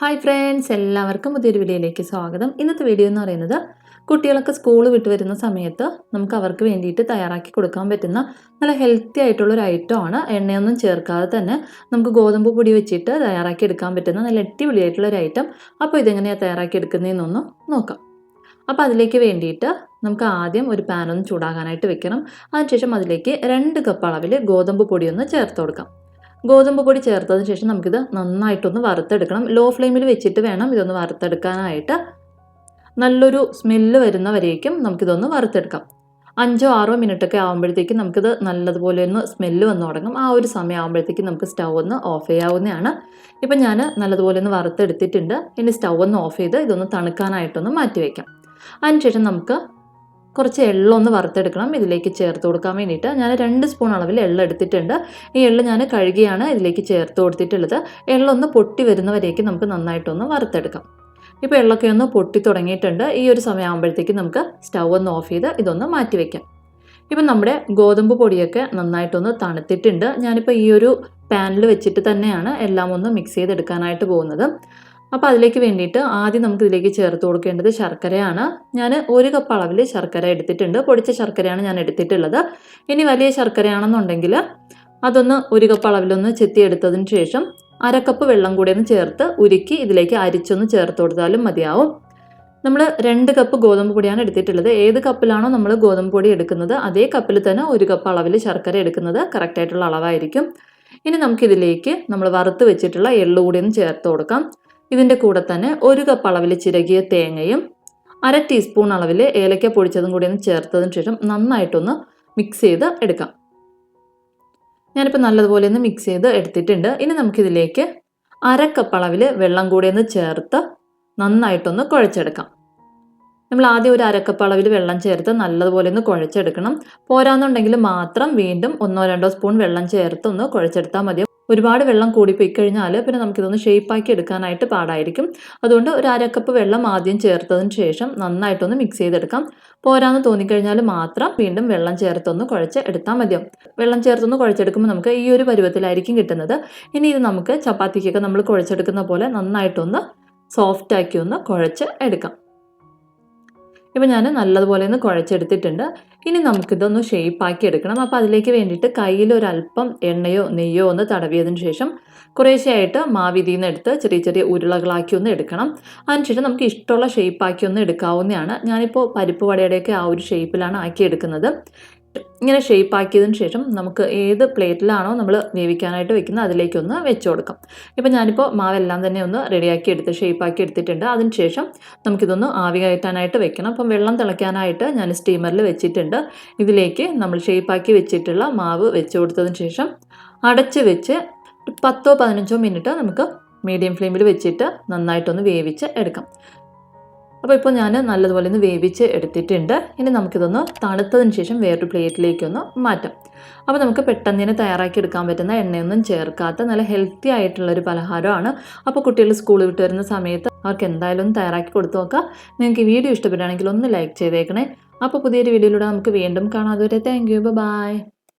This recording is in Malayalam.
ഹായ് ഫ്രണ്ട്സ് എല്ലാവർക്കും പുതിയൊരു വീഡിയോയിലേക്ക് സ്വാഗതം. ഇന്നത്തെ വീഡിയോ എന്ന് പറയുന്നത് കുട്ടികളൊക്കെ സ്കൂൾ വിട്ട് വരുന്ന സമയത്ത് നമുക്ക് അവർക്ക് വേണ്ടിയിട്ട് തയ്യാറാക്കി കൊടുക്കാൻ പറ്റുന്ന നല്ല ഹെൽത്തി ആയിട്ടുള്ള ഒരു ഐറ്റം ആണ്. എണ്ണയൊന്നും ചേർക്കാതെ തന്നെ നമുക്ക് ഗോതമ്പ് പൊടി വെച്ചിട്ട് തയ്യാറാക്കി എടുക്കാൻ പറ്റുന്ന നല്ല അടിപൊളിയായിട്ടുള്ള ഒരു ഐറ്റം അപ്പോൾ ഇതെങ്ങനെയാണ് തയ്യാറാക്കി എടുക്കുന്നതെന്നൊന്ന് നോക്കാം. അപ്പോൾ അതിലേക്ക് വേണ്ടിയിട്ട് നമുക്ക് ആദ്യം ഒരു പാനൊന്ന് ചൂടാകാനായിട്ട് വെക്കണം. അതിനുശേഷം അതിലേക്ക് രണ്ട് കപ്പ് അളവിൽ ഗോതമ്പ് പൊടിയൊന്ന് ചേർത്ത് കൊടുക്കാം. ഗോതമ്പ് പൊടി ചേർത്തതിന് ശേഷം നമുക്കിത് നന്നായിട്ടൊന്ന് വറുത്തെടുക്കണം. ലോ ഫ്ലെയിമിൽ വെച്ചിട്ട് വേണം ഇതൊന്ന് വറുത്തെടുക്കാനായിട്ട്. നല്ലൊരു സ്മെല്ല് വരുന്ന വരേക്കും നമുക്കിതൊന്ന് വറുത്തെടുക്കാം. അഞ്ചോ ആറോ മിനിറ്റൊക്കെ ആകുമ്പോഴത്തേക്കും നമുക്കിത് നല്ലതുപോലെ ഒന്ന് സ്മെല്ല് വന്ന് തുടങ്ങും. ആ ഒരു സമയം ആകുമ്പോഴത്തേക്കും നമുക്ക് സ്റ്റൗ ഒന്ന് ഓഫ് ചെയ്യാവുന്നതാണ്. ഇപ്പം ഞാൻ നല്ലതുപോലെ ഒന്ന് വറുത്തെടുത്തിട്ടുണ്ട്. ഇനി സ്റ്റൗ ഒന്ന് ഓഫ് ചെയ്ത് ഇതൊന്ന് തണുക്കാനായിട്ടൊന്ന് മാറ്റി വയ്ക്കാം അതിനുശേഷം നമുക്ക് കുറച്ച് എള്ളൊന്ന് വറുത്തെടുക്കണം. ഇതിലേക്ക് ചേർത്ത് കൊടുക്കാൻ വേണ്ടിയിട്ട് ഞാൻ രണ്ട് സ്പൂൺ അളവിൽ എള്ള എടുത്തിട്ടുണ്ട്. ഈ എള്ള് ഞാൻ കഴുകിയാണ് ഇതിലേക്ക് ചേർത്ത് കൊടുത്തിട്ടുള്ളത്. എള്ളൊന്ന് പൊട്ടി വരുന്നവരേക്ക് നമുക്ക് നന്നായിട്ടൊന്ന് വറുത്തെടുക്കാം. ഇപ്പോൾ എള്ളൊക്കെ ഒന്ന് പൊട്ടി തുടങ്ങിയിട്ടുണ്ട്. ഈ ഒരു സമയമാകുമ്പോഴത്തേക്ക് നമുക്ക് സ്റ്റൗ ഒന്ന് ഓഫ് ചെയ്ത് ഇതൊന്ന് മാറ്റി വയ്ക്കാം ഇപ്പം നമ്മുടെ ഗോതമ്പ് പൊടിയൊക്കെ നന്നായിട്ടൊന്ന് തണുത്തിട്ടുണ്ട്. ഞാനിപ്പോൾ ഈ ഒരു പാനിൽ വെച്ചിട്ട് തന്നെയാണ് എല്ലാം ഒന്ന് മിക്സ് ചെയ്തെടുക്കാനായിട്ട് പോകുന്നത്. അപ്പോൾ അതിലേക്ക് വേണ്ടിയിട്ട് ആദ്യം നമുക്ക് ഇതിലേക്ക് ചേർത്ത് കൊടുക്കേണ്ടത് ശർക്കരയാണ്. ഞാൻ ഒരു കപ്പ് അളവിൽ ശർക്കര എടുത്തിട്ടുണ്ട്. പൊടിച്ച ശർക്കരയാണ് ഞാൻ എടുത്തിട്ടുള്ളത്. ഇനി വലിയ ശർക്കരയാണെന്നുണ്ടെങ്കിൽ അതൊന്ന് ഒരു കപ്പ് അളവിലൊന്ന് ചെത്തിയെടുത്തതിന് ശേഷം അരക്കപ്പ് വെള്ളം കൂടി ഒന്ന് ചേർത്ത് ഉരുക്കി ഇതിലേക്ക് അരിച്ചൊന്ന് ചേർത്ത് കൊടുത്താലും മതിയാവും. നമ്മൾ രണ്ട് കപ്പ് ഗോതമ്പ് പൊടിയാണ് എടുത്തിട്ടുള്ളത്. ഏത് കപ്പിലാണോ നമ്മൾ ഗോതമ്പ് പൊടി എടുക്കുന്നത് അതേ കപ്പിൽ തന്നെ ഒരു കപ്പ് അളവിൽ ശർക്കര എടുക്കുന്നത് കറക്റ്റായിട്ടുള്ള അളവായിരിക്കും. ഇനി നമുക്കിതിലേക്ക് നമ്മൾ വറുത്ത് വെച്ചിട്ടുള്ള എള്ളു കൂടി ഒന്ന് ചേർത്ത് കൊടുക്കാം. ഇതിന്റെ കൂടെ തന്നെ ഒരു കപ്പ് അളവിൽ ചിരകിയ തേങ്ങയും അര ടീസ്പൂൺ അളവിൽ ഏലക്ക പൊടിച്ചതും കൂടി ഒന്ന് ചേർത്തതിന് ശേഷം നന്നായിട്ടൊന്ന് മിക്സ് ചെയ്ത് എടുക്കാം. ഞാനിപ്പോൾ നല്ലതുപോലെ ഒന്ന് മിക്സ് ചെയ്ത് എടുത്തിട്ടുണ്ട്. ഇനി നമുക്കിതിലേക്ക് അര കപ്പ് അളവിൽ വെള്ളം കൂടി ഒന്ന് ചേർത്ത് നന്നായിട്ടൊന്ന് കുഴച്ചെടുക്കാം. നമ്മൾ ആദ്യം ഒരു അരക്കപ്പ് അളവിൽ വെള്ളം ചേർത്ത് നല്ലതുപോലെ ഒന്ന് കുഴച്ചെടുക്കണം. പോരാന്നുണ്ടെങ്കിൽ മാത്രം വീണ്ടും ഒന്നോ രണ്ടോ സ്പൂൺ വെള്ളം ചേർത്ത് ഒന്ന് കുഴച്ചെടുത്താൽ മതി. ഒരുപാട് വെള്ളം കൂടിപ്പോയി കഴിഞ്ഞാൽ പിന്നെ നമുക്കിതൊന്ന് ഷേപ്പാക്കി എടുക്കാനായിട്ട് പാടായിരിക്കും. അതുകൊണ്ട് ഒരു അരക്കപ്പ് വെള്ളം ആദ്യം ചേർത്തതിന് ശേഷം നന്നായിട്ടൊന്ന് മിക്സ് ചെയ്തെടുക്കാം. പോരാന്ന് തോന്നിക്കഴിഞ്ഞാൽ മാത്രം വീണ്ടും വെള്ളം ചേർത്തൊന്ന് കുഴച്ച് എടുത്താൽ മതിയാവും. വെള്ളം ചേർത്തൊന്ന് കുഴച്ചെടുക്കുമ്പോൾ നമുക്ക് ഈ ഒരു പരുവത്തിലായിരിക്കും കിട്ടുന്നത്. ഇനി ഇത് നമുക്ക് ചപ്പാത്തിക്കൊക്കെ നമ്മൾ കുഴച്ചെടുക്കുന്ന പോലെ നന്നായിട്ടൊന്ന് സോഫ്റ്റാക്കി ഒന്ന് കുഴച്ച് എടുക്കാം. ഇപ്പം ഞാൻ നല്ലതുപോലെ ഒന്ന് കുഴച്ചെടുത്തിട്ടുണ്ട്. ഇനി നമുക്കിതൊന്ന് ഷേപ്പാക്കി എടുക്കണം അപ്പോൾ അതിലേക്ക് വേണ്ടിയിട്ട് കയ്യിൽ ഒരല്പം എണ്ണയോ നെയ്യോ ഒന്ന് തടവിയതിന് ശേഷം കുറേശ്ശെയായിട്ട് മാവിതിയിൽ നിന്ന് എടുത്ത് ചെറിയ ചെറിയ ഉരുളകളാക്കി ഒന്ന് എടുക്കണം. അതിനുശേഷം നമുക്ക് ഇഷ്ടമുള്ള ഷേപ്പാക്കി ഒന്ന് എടുക്കാവുന്നതാണ്. ഞാനിപ്പോൾ പരിപ്പ് വടയുടെയൊക്കെ ആ ഒരു ഷേപ്പിലാണ് ആക്കി എടുക്കുന്നത് ഇങ്ങനെ ഷേപ്പ് ആക്കിയതിന് ശേഷം നമുക്ക് ഏത് പ്ലേറ്റിലാണോ നമ്മൾ വേവിക്കാനായിട്ട് വെക്കുന്നത് അതിലേക്കൊന്ന് വെച്ച് കൊടുക്കാം. ഇപ്പോൾ ഞാനിപ്പോൾ മാവെല്ലാം തന്നെ ഒന്ന് റെഡിയാക്കി എടുത്ത് ഷേപ്പ് ആക്കി എടുത്തിട്ടുണ്ട്. അതിന് ശേഷം നമുക്കിതൊന്ന് ആവി കയറ്റാനായിട്ട് വെക്കണം. അപ്പം വെള്ളം തിളയ്ക്കാനായിട്ട് ഞാൻ സ്റ്റീമറിൽ വെച്ചിട്ടുണ്ട്. ഇതിലേക്ക് നമ്മൾ ഷേപ്പ് ആക്കി വെച്ചിട്ടുള്ള മാവ് വെച്ച് കൊടുത്തതിന് ശേഷം അടച്ച് വെച്ച് പത്തോ പതിനഞ്ചോ മിനിറ്റ് നമുക്ക് മീഡിയം ഫ്ലെയിമിൽ വെച്ചിട്ട് നന്നായിട്ടൊന്ന് വേവിച്ച് എടുക്കാം. അപ്പോൾ ഇപ്പോൾ ഞാൻ നല്ലതുപോലെ ഒന്ന് വേവിച്ച് എടുത്തിട്ടുണ്ട്. ഇനി നമുക്കിതൊന്ന് തണുത്തതിന് ശേഷം വേറൊരു പ്ലേറ്റിലേക്കൊന്ന് മാറ്റാം. അപ്പോൾ നമുക്ക് പെട്ടെന്ന് തന്നെ തയ്യാറാക്കി എടുക്കാൻ പറ്റുന്ന എണ്ണയൊന്നും ചേർക്കാത്ത നല്ല ഹെൽത്തി ആയിട്ടുള്ളൊരു പലഹാരമാണ്. അപ്പോൾ കുട്ടികൾ സ്കൂളിൽ വിട്ട് വരുന്ന സമയത്ത് അവർക്ക് എന്തായാലും ഒന്ന് തയ്യാറാക്കി കൊടുത്തു നോക്കാം. നിങ്ങൾക്ക് ഈ വീഡിയോ ഇഷ്ടപ്പെടുകയാണെങ്കിൽ ഒന്ന് ലൈക്ക് ചെയ്തേക്കണേ. അപ്പോൾ പുതിയൊരു വീഡിയോയിലൂടെ നമുക്ക് വീണ്ടും കാണാം. അതുവരെ താങ്ക് യു. ബൈ.